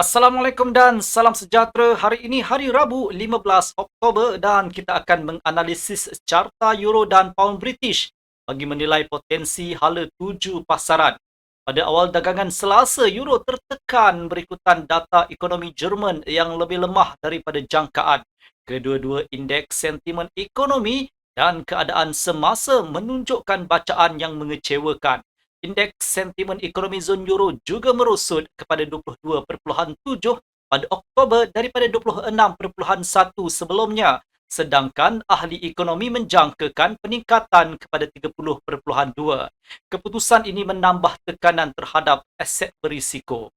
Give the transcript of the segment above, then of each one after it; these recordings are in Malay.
Assalamualaikum dan salam sejahtera. Hari ini hari Rabu 15 Oktober dan kita akan menganalisis carta euro dan pound British bagi menilai potensi hala tuju pasaran. Pada awal dagangan Selasa, euro tertekan berikutan data ekonomi Jerman yang lebih lemah daripada jangkaan. Kedua-dua indeks sentimen ekonomi dan keadaan semasa menunjukkan bacaan yang mengecewakan. Indeks sentimen ekonomi zon euro juga merosot kepada 22.7 pada Oktober daripada 26.1 sebelumnya sedangkan ahli ekonomi menjangkakan peningkatan kepada 30.2. Keputusan ini menambah tekanan terhadap aset berisiko.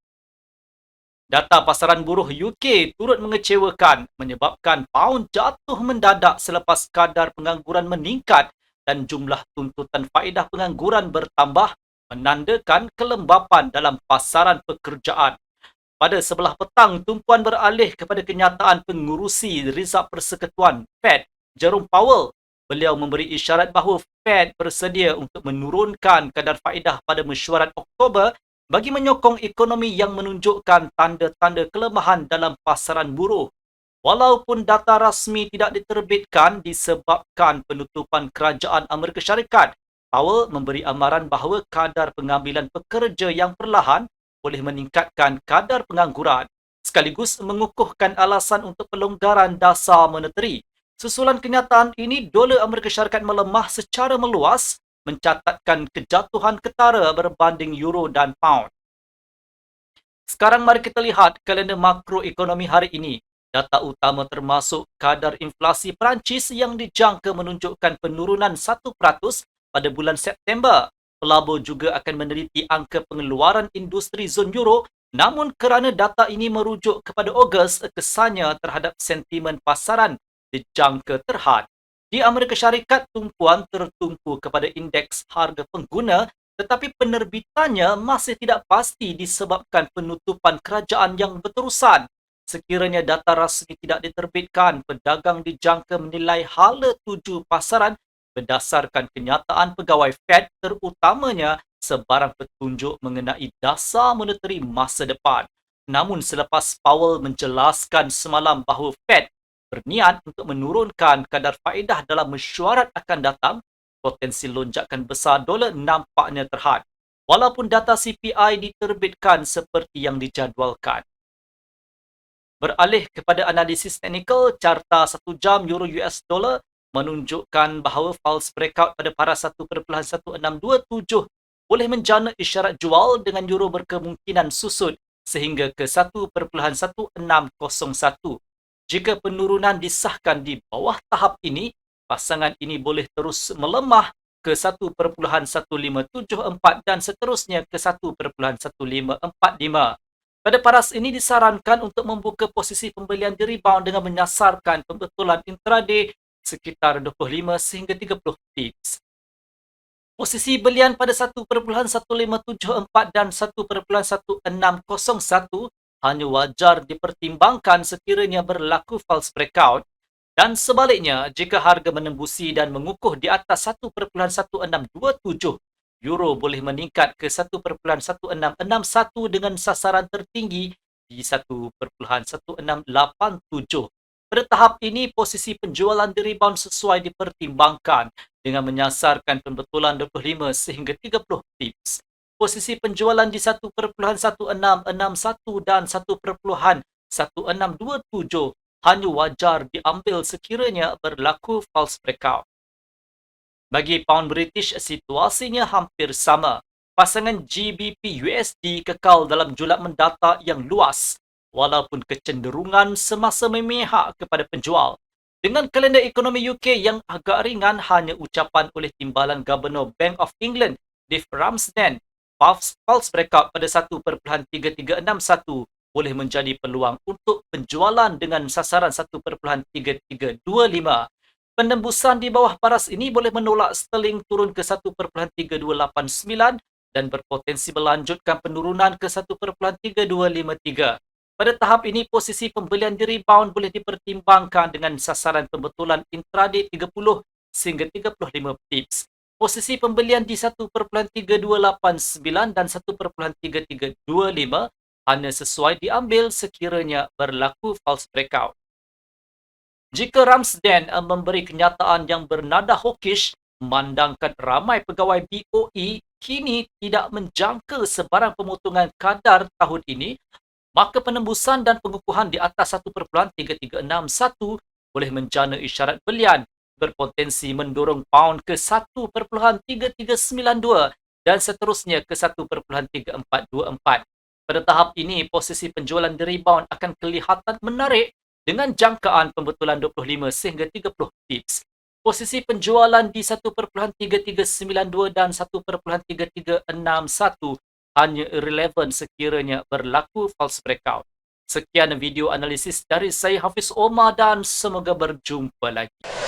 Data pasaran buruh UK turut mengecewakan menyebabkan pound jatuh mendadak selepas kadar pengangguran meningkat dan jumlah tuntutan faedah pengangguran bertambah menandakan kelembapan dalam pasaran pekerjaan. Pada sebelah petang, tumpuan beralih kepada kenyataan pengurusi Rizab Persekutuan Fed, Jerome Powell. Beliau memberi isyarat bahawa Fed bersedia untuk menurunkan kadar faedah pada mesyuarat Oktober bagi menyokong ekonomi yang menunjukkan tanda-tanda kelemahan dalam pasaran buruh. Walaupun data rasmi tidak diterbitkan disebabkan penutupan kerajaan Amerika Syarikat, Powell memberi amaran bahawa kadar pengambilan pekerja yang perlahan boleh meningkatkan kadar pengangguran sekaligus mengukuhkan alasan untuk pelonggaran dasar moneteri. Susulan kenyataan ini, dolar Amerika Syarikat melemah secara meluas mencatatkan kejatuhan ketara berbanding euro dan pound. Sekarang mari kita lihat kalender makroekonomi hari ini. Data utama termasuk kadar inflasi Perancis yang dijangka menunjukkan penurunan 1% pada bulan September. Pelabur juga akan meneliti angka pengeluaran industri zon euro namun kerana data ini merujuk kepada Ogos, kesannya terhadap sentimen pasaran dijangka terhad. Di Amerika Syarikat, tumpuan tertumpu kepada indeks harga pengguna tetapi penerbitannya masih tidak pasti disebabkan penutupan kerajaan yang berterusan. Sekiranya data rasmi tidak diterbitkan, pedagang dijangka menilai hala tuju pasaran berdasarkan kenyataan pegawai Fed terutamanya sebarang petunjuk mengenai dasar moneteri masa depan. Namun selepas Powell menjelaskan semalam bahawa Fed berniat untuk menurunkan kadar faedah dalam mesyuarat akan datang, potensi lonjakan besar dolar nampaknya terhad. Walaupun data CPI diterbitkan seperti yang dijadualkan. Beralih kepada analisis teknikal, carta satu jam euro US dollar menunjukkan bahawa false breakout pada paras 1.1627 boleh menjana isyarat jual dengan euro berkemungkinan susut sehingga ke 1.1601. Jika penurunan disahkan di bawah tahap ini, pasangan ini boleh terus melemah ke 1.1574 dan seterusnya ke 1.1545. Pada paras ini disarankan untuk membuka posisi pembelian di rebound dengan menyasarkan pembetulan intraday sekitar 25 sehingga 30 pips. Posisi belian pada 1.1574 dan 1.1601 hanya wajar dipertimbangkan sekiranya berlaku false breakout dan sebaliknya jika harga menembusi dan mengukuh di atas 1.1627 euro boleh meningkat ke 1.1661 dengan sasaran tertinggi di 1.1687 pada tahap ini, posisi penjualan di rebound sesuai dipertimbangkan dengan menyasarkan pembetulan 25 sehingga 30 pips. Posisi penjualan di 1.1661 dan 1.1627 hanya wajar diambil sekiranya berlaku false breakout. Bagi pound British, situasinya hampir sama. Pasangan GBP USD kekal dalam julak mendata yang luas walaupun kecenderungan semasa memihak kepada penjual. Dengan kalender ekonomi UK yang agak ringan hanya ucapan oleh Timbalan Gubernur Bank of England, Dave Ramsden, false breakout pada 1.3361 boleh menjadi peluang untuk penjualan dengan sasaran 1.3325. Penembusan di bawah paras ini boleh menolak sterling turun ke 1.3289 dan berpotensi melanjutkan penurunan ke 1.3253. Pada tahap ini, posisi pembelian di rebound boleh dipertimbangkan dengan sasaran pembetulan intraday 30 sehingga 35 pips. Posisi pembelian di 1.3289 dan 1.3325 hanya sesuai diambil sekiranya berlaku false breakout. Jika Ramsden uh, memberi kenyataan yang bernada hawkish, memandangkan ramai pegawai BOE kini tidak menjangka sebarang pemotongan kadar tahun ini, maka penembusan dan pengukuhan di atas 1.3361 boleh menjana isyarat belian berpotensi mendorong pound ke 1.3392 dan seterusnya ke 1.3424. Pada tahap ini, posisi penjualan di rebound akan kelihatan menarik dengan jangkaan pembetulan 25 sehingga 30 pips. Posisi penjualan di 1.3392 dan 1.3361 hanya relevan sekiranya berlaku false breakout. Sekian video analisis dari saya Hafiz Omar dan semoga berjumpa lagi.